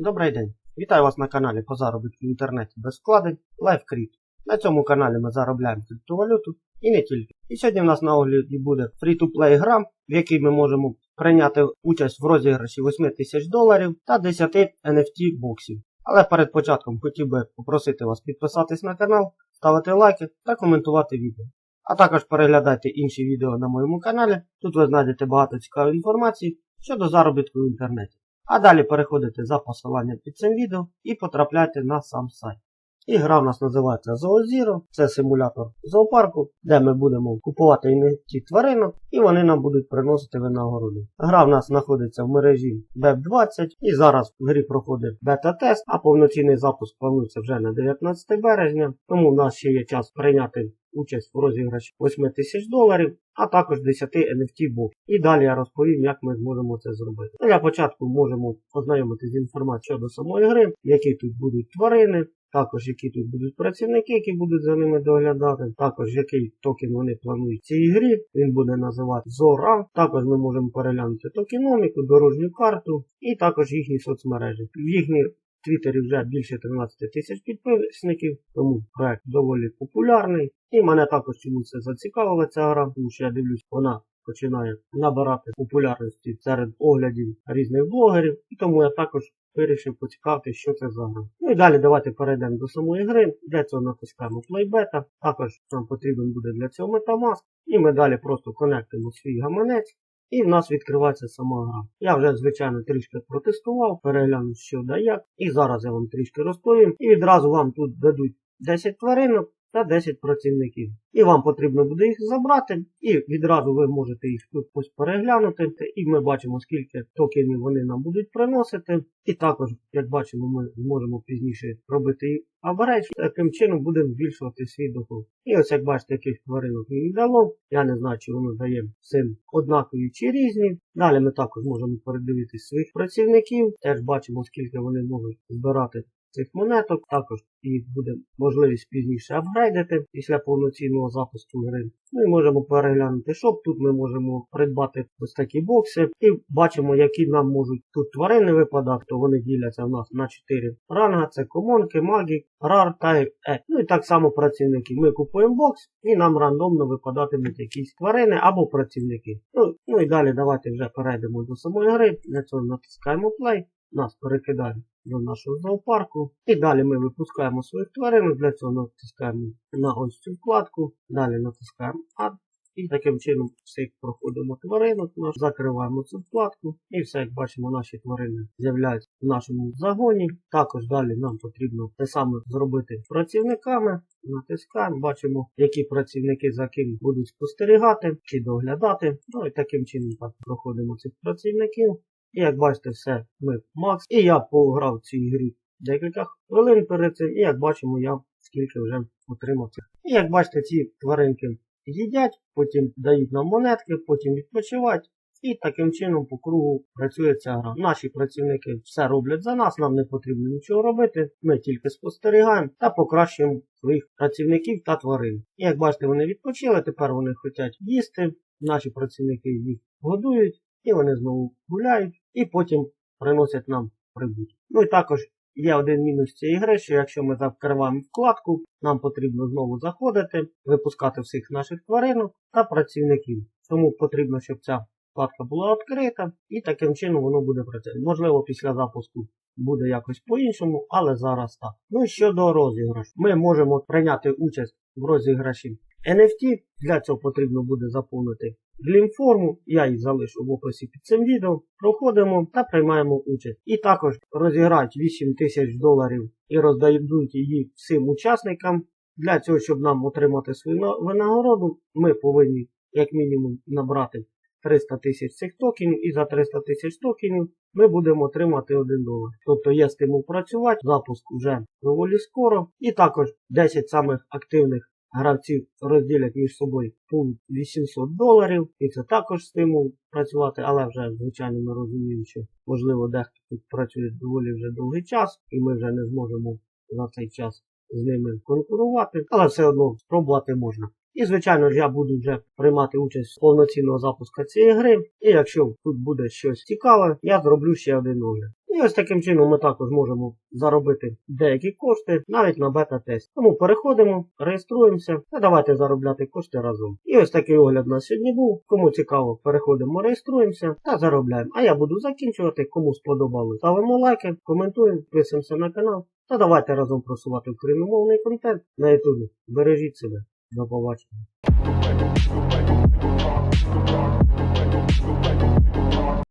Добрий день! Вітаю вас на каналі по заробітку в інтернеті без вкладень LiveCrypt. На цьому каналі ми заробляємо криптовалюту і не тільки. І сьогодні в нас на огляді буде free-to-play гра, в якій ми можемо прийняти участь в розіграші 8 тисяч доларів та 10 NFT боксів. Але перед початком хотів би попросити вас підписатись на канал, ставити лайки та коментувати відео. А також переглядайте інші відео на моєму каналі. Тут ви знайдете багато цікавої інформації щодо заробітку в інтернеті. А далі переходите за посиланням під цим відео і потрапляйте на сам сайт. І гра в нас називається ZooZero, це симулятор зоопарку, де ми будемо купувати NFT тваринок і вони нам будуть приносити винагороду. Гра в нас знаходиться в мережі BEP20 і зараз в грі проходить бета-тест, а повноцінний запуск планується вже на 19 березня, тому в нас ще є час прийняти участь в розіграші 8 тисяч доларів, а також 10 NFT боксів. І далі я розповім, як ми зможемо це зробити. Для початку можемо ознайомитися з інформацією щодо самої гри, які тут будуть тварини. Також які тут будуть працівники, які будуть за ними доглядати. Також який токен вони планують в цій грі. Він буде називати Zora. Також ми можемо переглянути токеноміку, дорожню карту і також їхні соцмережі. В їхній Твіттері вже більше 13 тисяч підписників, тому проект доволі популярний. І мене також чомусь зацікавила ця гра, тому що я дивлюсь, вона починає набирати популярності серед оглядів різних блогерів. І тому я також вирішив поцікавити, що це за гра. Ну і далі давайте перейдемо до самої гри. Для цього натискаємо Playbeta. Також нам потрібен буде для цього Metamask. І ми далі просто конектимо свій гаманець. І в нас відкривається сама гра. Я вже, звичайно, трішки протестував, переглянув, що да як. І зараз я вам трішки розповім. І відразу вам тут дадуть 10 тваринок та 10 працівників. І вам потрібно буде їх забрати, і відразу ви можете їх тут ось переглянути. І ми бачимо, скільки токенів вони нам будуть приносити. І також, як бачимо, ми зможемо пізніше робити аберейдж. Таким чином будемо збільшувати свій доход. І ось як бачите, яких тваринок мені дало. Я не знаю, чи воно дає всім однакові чи різні. Далі ми також можемо передивитися своїх працівників. Теж бачимо, скільки вони можуть збирати цих монеток. Також і буде можливість пізніше апгрейдити після повноцінного запуску гри. Ну і можемо переглянути шоп. Тут ми можемо придбати ось такі бокси. І бачимо, які нам можуть тут тварини випадати, то вони діляться в нас на 4 ранга. Це комонки, магі, рар та е. Ну і так само працівники. Ми купуємо бокс і нам рандомно випадатимуть якісь тварини або працівники. Ну, ну і далі давайте вже перейдемо до самої гри. Для цього натискаємо play. Нас перекидає до нашого зоопарку. І далі ми випускаємо своїх тварин. Для цього натискаємо на ось цю вкладку. Далі натискаємо Add. І таким чином все проходимо тваринок, закриваємо цю вкладку. І все, як бачимо, наші тварини з'являються в нашому загоні. Також далі нам потрібно те саме зробити працівниками. Натискаємо, бачимо, які працівники за ким будуть спостерігати чи доглядати. Ну і таким чином так проходимо цих працівників. І як бачите, все, ми Макс. І я пограв в цій грі декілька хвилин перед цим. І як бачимо, я скільки вже отримав. І як бачите, ці тваринки їдять, потім дають нам монетки, потім відпочивають. І таким чином по кругу працює ця гра. Наші працівники все роблять за нас, нам не потрібно нічого робити. Ми тільки спостерігаємо та покращуємо своїх працівників та тварин. І як бачите, вони відпочили, тепер вони хочуть їсти. Наші працівники їх годують. І вони знову гуляють і потім приносять нам прибуток. Ну і також є один мінус цієї гри, що якщо ми закриваємо вкладку, нам потрібно знову заходити, випускати всіх наших тваринок та працівників. Тому потрібно, щоб ця вкладка була відкрита і таким чином воно буде працювати. Можливо, після запуску буде якось по-іншому, але зараз так. Ну і щодо розіграшу, ми можемо прийняти участь в розіграші NFT. Для цього потрібно буде заповнити глімформу, я її залишу в описі під цим відео. Проходимо та приймаємо участь. І також розіграють 8 тисяч доларів і роздадуть її всім учасникам. Для цього, щоб нам отримати свою винагороду, ми повинні як мінімум набрати 300 тисяч цих токенів, і за 300 тисяч токенів ми будемо отримати 1 долар. Тобто є стимул працювати, запуск вже доволі скоро. І також 10 самих активних гравців розділять між собою пул 800 доларів. І це також стимул працювати, але вже, звичайно, ми розуміємо, що можливо дехто тут працює доволі вже довгий час, і ми вже не зможемо за цей час з ними конкурувати, але все одно спробувати можна. І, звичайно ж, я буду вже приймати участь з повноцінного запуску цієї гри. І якщо тут буде щось цікаве, я зроблю ще один огляд. І ось таким чином ми також можемо заробити деякі кошти навіть на бета-тест. Тому переходимо, реєструємося та давайте заробляти кошти разом. І ось такий огляд у нас сьогодні був. Кому цікаво, переходимо, реєструємося та заробляємо. А я буду закінчувати. Кому сподобалось, ставимо лайки, коментуємо, підписуємося на канал. Та давайте разом просувати україномовний контент на ютубі. Бережіть себе. До побачення.